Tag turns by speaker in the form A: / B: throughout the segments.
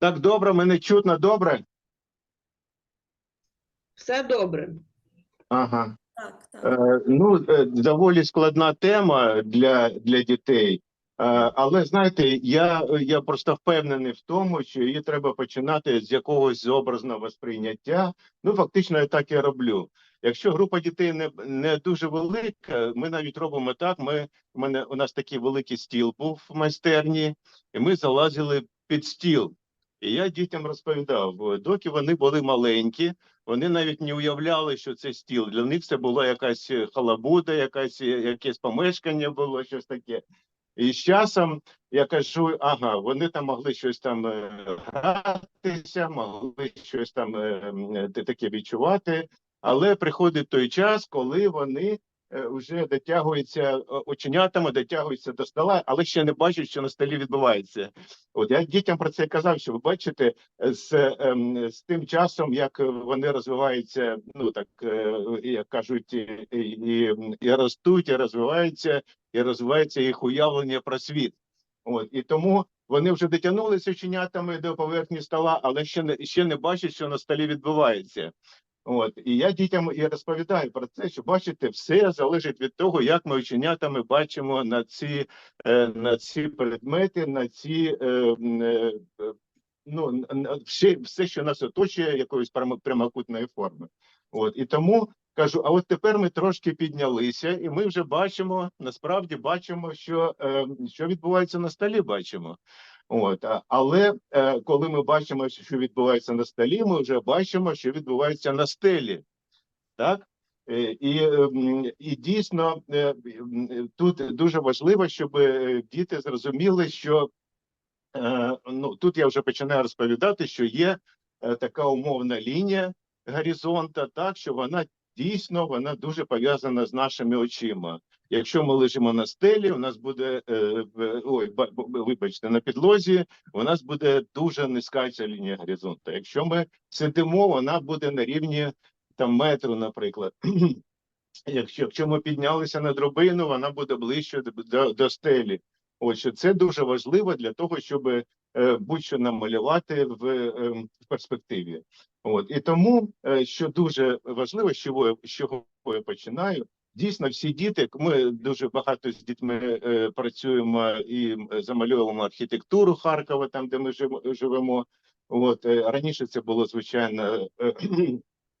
A: Так, добре, мене чутно добре?
B: Все добре.
A: Ага.
C: Так, так.
A: Е, ну, е, доволі складна тема для, для дітей. Е, але знаєте, я, я просто впевнений в тому, що її треба починати з якогось образного сприйняття. Ну, фактично, я так і роблю. Якщо група дітей не, не дуже велика, ми навіть робимо так. Ми, у, мене, у нас такий великий стіл був в майстерні, і ми залазили під стіл. І я дітям розповідав, доки вони були маленькі, вони навіть не уявляли, що це стіл. Для них це була якась е, халабуда, якась, е, якесь помешкання було, щось таке. І з часом я кажу: ага, вони там могли щось там е, гратися, могли щось там таке відчувати. Але приходить той час, коли вони вже дотягуються е, оченятами, дотягуються до стола, але ще не бачать, що на столі відбувається. От я дітям про це казав, що ви бачите, з, ем, з тим часом, як вони розвиваються, ну так е, як кажуть, і, і, ростуть, і розвиваються, і розвивається їх уявлення про світ. От і тому вони вже дотягнулися чинятами до поверхні стола, але ще не ще не бачать, що на столі відбувається. От і я дітям і розповідаю про це, що бачите, все залежить від того, як ми оченятами бачимо на ці е, на ці предмети, на ці е, е, ну н- н- все, все, що нас оточує, якоїсь прямо- прямокутної форми. От і тому кажу: а от тепер ми трошки піднялися, і ми вже бачимо, насправді бачимо, що, що відбувається на столі. Бачимо. От, але е, коли ми бачимо, що відбувається на столі, ми вже бачимо, що відбувається на стелі. Так? Е, І, ем, і дійсно е, тут дуже важливо, щоб е, діти зрозуміли, що е, ну, тут я вже починаю розповідати, що є е, така умовна лінія горизонта, так що вона дійсно вона дуже пов'язана з нашими очима. Якщо ми лежимо на стелі, у нас буде е, ой, вибачте, на підлозі, у нас буде дуже низька ця лінія горизонту. Якщо ми сидимо, вона буде на рівні там метру, наприклад. Якщо, якщо ми піднялися на драбину, вона буде ближче до, до, стелі. Що це дуже важливо для того, щоб е, будь-що намалювати в, е, в перспективі. От і тому, е, що дуже важливо, з чого з чого я починаю. Дійсно, всі діти, ми дуже багато з дітьми е, працюємо і замальовуємо архітектуру Харкова, там де ми живемо. От е, раніше це було звичайно е,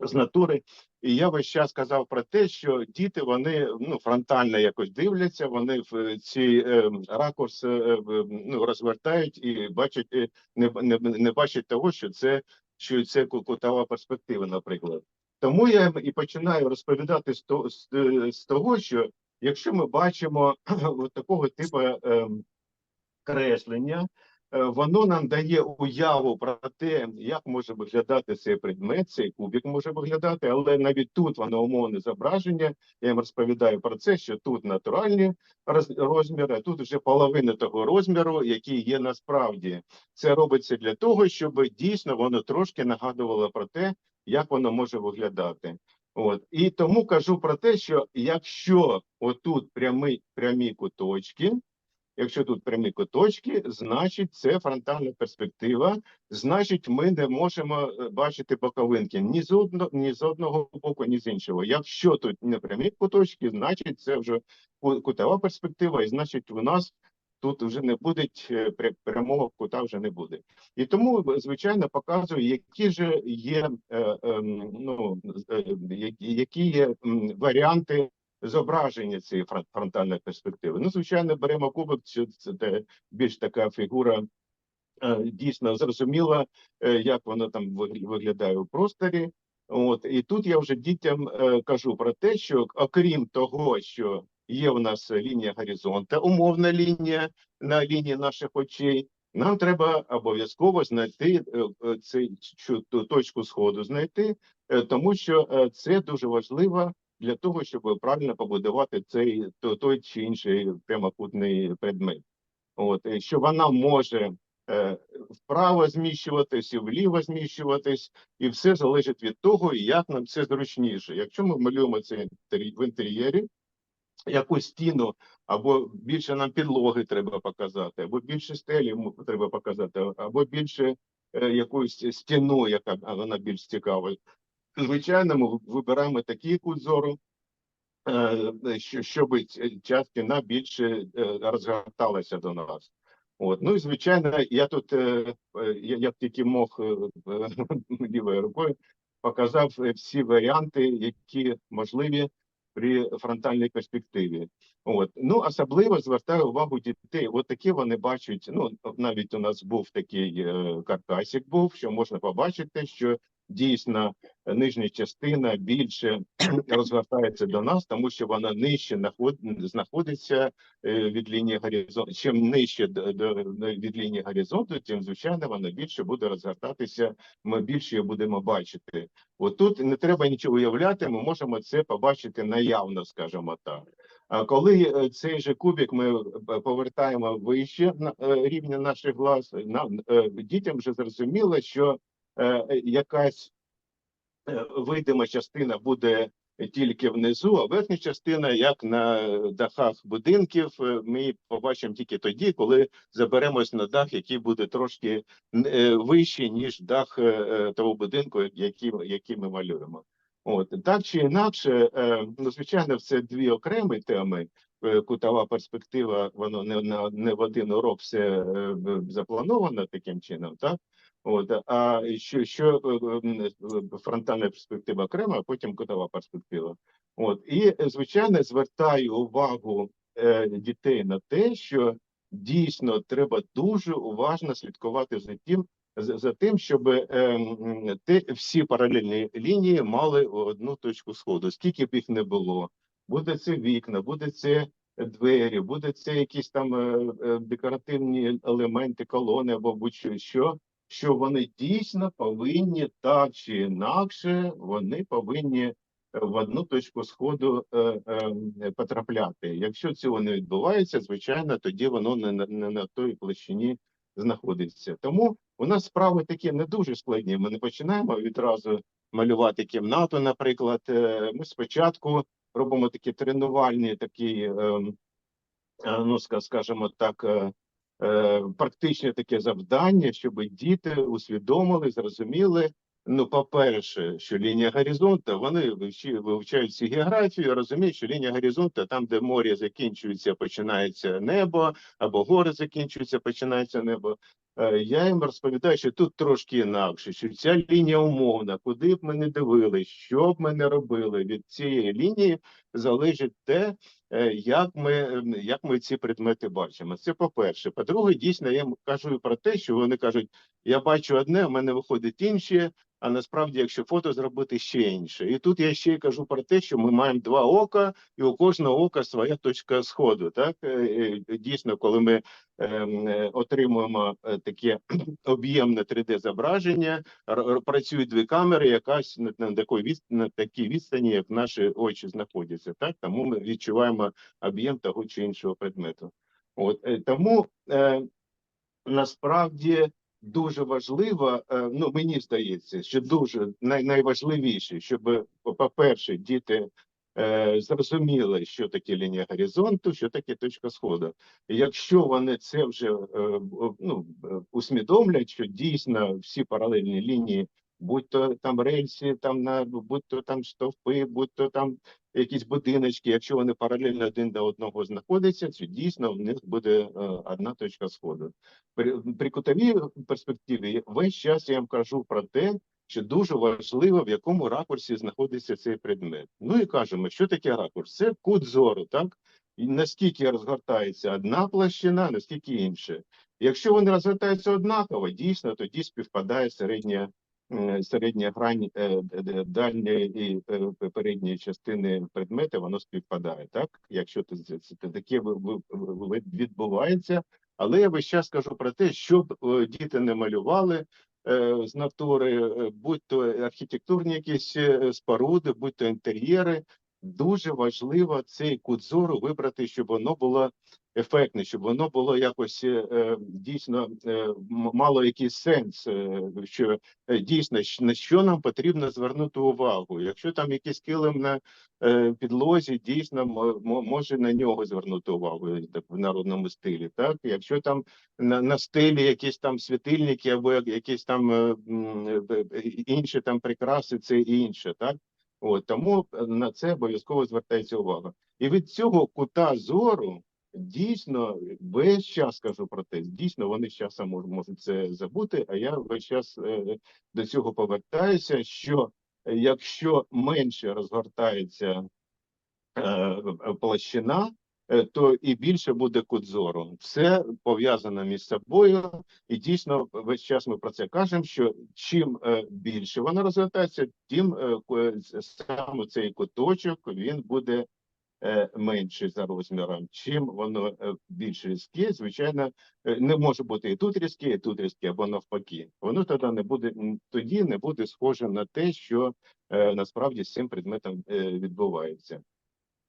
A: з натури. І я весь час казав про те, що діти вони ну фронтально якось дивляться, вони в ці е, ракурс е, ну розвертають і бачать, е, не, не, не бачать того, що це що це ку- кутова перспектива, наприклад. Тому я і починаю розповідати з того, з, е, з того що якщо ми бачимо такого типу е, креслення, е, воно нам дає уяву про те, як може виглядати цей предмет, цей кубик може виглядати, але навіть тут воно умовне зображення. Я їм розповідаю про це, що тут натуральні роз- розміри, а тут вже половина того розміру, який є насправді. Це робиться для того, щоб дійсно воно трошки нагадувало про те, як воно може виглядати. От і тому кажу про те, що якщо отут прямі, прямі куточки, Якщо тут прямі куточки, значить це фронтальна перспектива. Значить, ми не можемо е, бачити боковинки ні з одного, ні з одного боку, ні з іншого. Якщо тут не прямі куточки, значить це вже кутова перспектива, і значить, у нас тут вже не буде прямого кута, вже не буде. І тому, е, звичайно, показую, які ж є е, ем, ну, е, які- є варіанти зображення цієї фронтальної перспективи. Ну, звичайно, беремо кубик, це, більш така фігура дійсно зрозуміла, як воно там виглядає у просторі. От і тут я вже дітям кажу про те, що окрім того, що є у нас лінія горизонта, умовна лінія на лінії наших очей. Нам треба обов'язково знайти е, е, цю точку сходу знайти, е, тому що це дуже важливо для того, щоб правильно побудувати цей то- той чи інший прямокутний предмет. От що вона може вправо зміщуватись і вліво зміщуватись, і все залежить від того, як нам це зручніше. Якщо ми малюємо це в інтер'єрі, якусь стіну, або більше нам підлоги треба показати, або більше стелі треба показати, або більше е, якусь стіну, яка вона більш цікава. Звичайно, ми вибираємо такий кут зору, е, що- щоб ця стіна більше е, розгорталася до нас. От. Ну і звичайно, я тут я, я тільки мог лівою рукою показав всі варіанти, які можливі при фронтальній перспективі. От. Ну, особливо звертаю увагу дітей. От такі вони бачать. Ну, навіть у нас був такий е, каркасик, був, що можна побачити, що дійсно нижня частина більше розгортається до нас, тому що вона нижче знаходиться е, від лінії горизонту. Чим нижче від лінії горизонту, тим звичайно вона більше буде розгортатися. Ми більше її будемо бачити. От тут не треба нічого уявляти. Ми можемо це побачити наявно, скажімо так. А коли е, цей же кубик ми е, повертаємо вище на е, рівня наших глаз, нам е, дітям вже зрозуміло, що е, якась е, видима частина буде тільки внизу, а верхня частина, як на дахах будинків, е, ми побачимо тільки тоді, коли заберемось на дах, який буде трошки е, вищий, ніж дах е, е, того будинку, який, який ми малюємо. От так чи інакше, е, ну звичайно, це дві окремі теми. Е, Кутова перспектива, воно не на не в один урок все е, заплановано таким чином, так от а що, що е, е, фронтальна перспектива окрема, а потім кутова перспектива. От і звичайно звертаю увагу е, дітей на те, що дійсно треба дуже уважно слідкувати за тим, за, за тим, щоб е, те, всі паралельні лінії мали одну точку сходу, скільки б їх не було. Буде це вікна, буде це двері, буде це якісь там е, декоративні елементи, колони або будь-що, що, що вони дійсно повинні так чи інакше, вони повинні е, в одну точку сходу е, е, потрапляти. Якщо цього не відбувається, звичайно, тоді воно не, не на той площині знаходиться. Тому у нас справи такі не дуже складні. Ми не починаємо відразу малювати кімнату, наприклад. Е, Ми спочатку робимо такі тренувальні, такі, ем, е, ну ска- скажімо так, е, практичне таке завдання, щоб діти усвідомили, зрозуміли. Ну, по-перше, що лінія горизонту, вони вивчають всі географію, розуміють, що лінія горизонту, там, де море закінчується, починається небо, або гори закінчуються, починається небо. Е, Я їм розповідаю, що тут трошки інакше, що ця лінія умовна, куди б ми не дивились, що б ми не робили, від цієї лінії залежить те, е, як ми, як ми ці предмети бачимо. Це по-перше. По-друге, дійсно, я кажу про те, що вони кажуть, я бачу одне, в мене виходить інше, а насправді, якщо фото зробити ще інше. І тут я ще й кажу про те, що ми маємо два ока, і у кожного ока своя точка сходу. Так Е, дійсно, коли ми отримуємо е, таке об'ємне 3D зображення, р- р- працюють дві камери, якась на, на такій відстані, як наші очі знаходяться. Так тому ми відчуваємо об'єм того чи іншого предмету. От е, тому е, насправді дуже важливо, е, ну мені здається, що дуже най, найважливіше, щоб по-перше, діти е, зрозуміли, що таке лінія горизонту, що таке точка сходу. Якщо вони це вже е, ну, е, усвідомлять, що дійсно всі паралельні лінії, будь то там рельси, там на будь то там стовпи, будь то там якісь будиночки, якщо вони паралельно один до одного знаходяться, то дійсно в них буде е, одна точка сходу. При, при кутовій перспективі весь час я вам кажу про те, що дуже важливо, в якому ракурсі знаходиться цей предмет. Ну і кажемо, що таке ракурс? Це кут зору, так? І наскільки розгортається одна площина, наскільки інша. Якщо вони розгортаються однаково, дійсно тоді співпадає середня, середня грань е, дальньої і е, передньої частини предмета, воно співпадає. Так, якщо це, це, таке відбувається, але я весь час кажу про те, щоб е, діти не малювали е, з натури, е, будь то архітектурні якісь е, споруди, будь то інтер'єри. Дуже важливо цей кут зору вибрати, щоб воно було ефектне, щоб воно було якось е, е, дійсно е, мало якийсь сенс, е, що е, дійсно на що нам потрібно звернути увагу. Якщо там якийсь килим на е, підлозі, дійсно мо- мо- може на нього звернути увагу е, так, в народному стилі. Так, якщо там на, на стилі якісь там світильники або як- якісь там е, е, е, інші там прикраси, це інше, так. От тому на це обов'язково звертається увага. І від цього кута зору дійсно весь час кажу про те, дійсно вони з часом можуть це забути. А я весь час е, до цього повертаюся. Що е, якщо менше розгортається е, площина, е, то і більше буде кут зору. Все пов'язано між собою, і дійсно весь час ми про це кажемо. Що чим е, більше вона розвертається, тим е, саме цей куточок він буде е, менший за розміром. Чим воно е, більш різке, звичайно, е, не може бути і тут різке, і тут різке, або навпаки. Воно тоді не буде тоді не буде схоже на те, що насправді з цим предметом відбувається.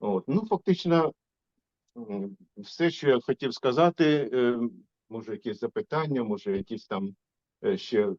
A: От, ну фактично, все, що я хотів сказати, може, якісь запитання, може, якісь там ще